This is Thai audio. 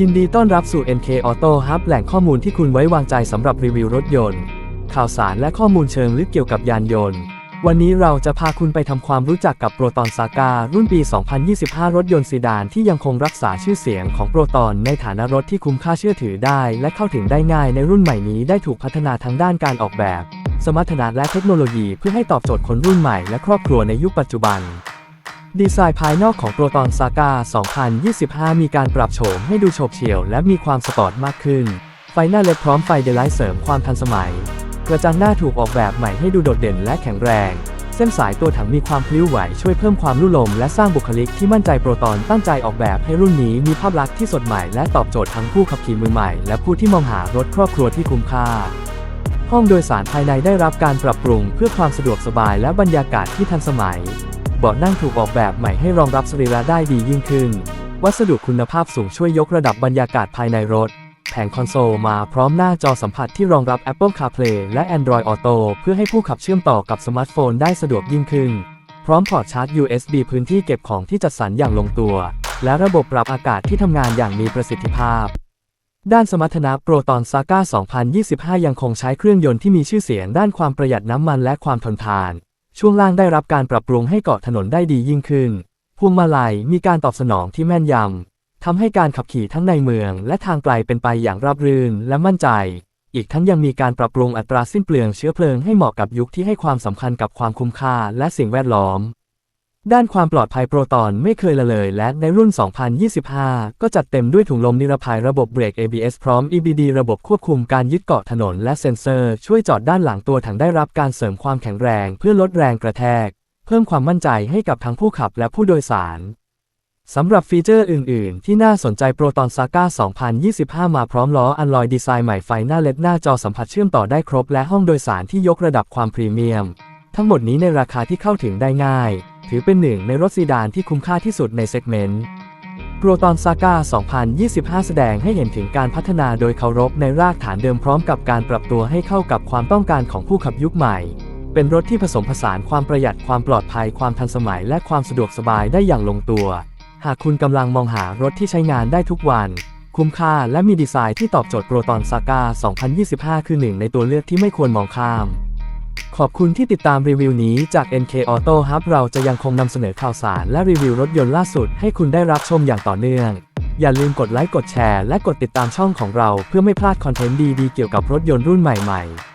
ยินดีต้อนรับสู่ NK Auto Hub แหล่งข้อมูลที่คุณไว้วางใจสำหรับรีวิวรถยนต์ ข่าวสารและข้อมูลเชิงลึกเกี่ยวกับยานยนต์ วันนี้เราจะพาคุณไปทำความรู้จักกับโปรตอนซา a ารุ่นปี 2025 รถยนต์ซีดานที่ยังคงรักษาชื่อเสียงของโปรตอนในฐานะรถที่คุ้มค่าเชื่อถือได้ และเข้าถึงได้ง่ายในรุ่นใหม่นี้ได้ถูกพัฒนาทั้งด้านการออกแบบ สมรรถนะและเทคโนโลยีเพื่อให้ตอบโจทย์คนรุ่นใหม่และครอบครัวในยุคปัจจุบัน ดีไซน์ภายนอกของโปรตอนซา a า2025 มีการปรับโฉมให้ดูโฉบเฉี่ยวและมีความสปอร์ตมากขึ้น ไฟหน้าเล็กพร้อมไฟเดลไลท์เสริมความทันสมัย กระจังหน้าถูกออกแบบใหม่ให้ดูโดดเด่นและแข็งแรง เส้นสายตัวถังมีความพลิ้วไหวช่วยเพิ่มความลุ่ลมและสร้างบุคลิกที่มั่นใจโปรตอนตั้งใจออกแบบให้รุ่นนี้มีภาพลักษณ์ที่สดใหม่และตอบโจทย์ทั้งผู้ขับขี่มือใหม่และผู้ที่มองหารถครอบครัวที่คุ้มค่าห้องโดยสารภายในได้รับการปรับปรุงเพื่อความสะดวกสบายและบรรยากาศที่ทันสมัย เบาะนั่งถูกออกแบบใหม่ให้รองรับสรีระได้ดียิ่งขึ้น วัสดุคุณภาพสูงช่วยยกระดับบรรยากาศภายในรถ แผงคอนโซลมาพร้อมหน้าจอสัมผัสที่รองรับ Apple CarPlay และ Android Auto เพื่อให้ผู้ขับเชื่อมต่อกับสมาร์ทโฟนได้สะดวกยิ่งขึ้น พร้อมพอร์ตชาร์จ USB พื้นที่เก็บของที่จัดสรรอย่างลงตัว และระบบปรับอากาศที่ทำงานอย่างมีประสิทธิภาพด้านสมรรถนะโปรตอนซา a า2025 ยังคงใช้เครื่องยนต์ที่มีชื่อเสียงด้านความประหยัดน้ำมันและความทนทาน ช่วงล่างได้รับการปรับปรุงให้เกาะถนนได้ดียิ่งขึ้น พวงมาลัยมีการตอบสนองที่แม่นยำทำให้การขับขี่ทั้งในเมืองและทางไกลเป็นไปอย่างราบรื่นและมั่นใจ อีกทั้งยังมีการปรับปรุงอัตราสิ้นเปลืองเชื้อเพลิงให้เหมาะกับยุคที่ให้ความสำคัญกับความคุ้มค่าและสิ่งแวดล้อม ด้านความปลอดภัยโปรตอนไม่เคยละเลยและในรุ่น 2025 ก็จัดเต็มด้วยถุงลมนิรภัยระบบเบรก ABS พร้อม EBD ระบบควบคุมการยึดเกาะถนนและเซ็นเซอร์ ช่วยจอดด้านหลังตัวถังได้รับการเสริมความแข็งแรงเพื่อลดแรงกระแทก เพิ่มความมั่นใจให้กับทั้งผู้ขับและผู้โดยสารสำหรับฟีเจอร์อื่น ๆ ที่น่าสนใจโปรตอนซา a า2025 มาพร้อมล้ออันลอยดีไซน์ใหม่ไฟหน้าเล็ดหน้าจอสัมผัสเชื่อมต่อได้ครบและห้องโดยสารที่ยกระดับความพรีเมียม ทั้งหมดนี้ในราคาที่เข้าถึงได้ง่าย ถือเป็นหนึ่งในรถซีดานที่คุ้มค่าที่สุดในเซกเมนต์โปรตอนซา a า2025 แสดงให้เห็นถึงการพัฒนาโดยเคารพในรากฐานเดิมพร้อมกับการปรับตัวให้เข้ากับความต้องการของผู้ขับยุคใหม่ เป็นรถที่ผสมผสานความประหยัดความปลอดภัยความทันสมัยและความสะดวกสบายได้อย่างลงตัว หากคุณกำลังมองหารถที่ใช้งานได้ทุกวัน คุ้มค่าและมีดีไซน์ที่ตอบโจทย์โปรตอนซา a า2025 คือหนึ่งในตัวเลือกที่ไม่ควรมองข้าม ขอบคุณที่ติดตามรีวิวนี้จาก NK Auto Hub เราจะยังคงนำเสนอข่าวสารและรีวิวรถยนต์ล่าสุดให้คุณได้รับชมอย่างต่อเนื่อง อย่าลืมกดไลค์กดแชร์และกดติดตามช่องของเราเพื่อไม่พลาดคอนเทนต์ดีๆเกี่ยวกับรถยนต์รุ่นใหม่ๆ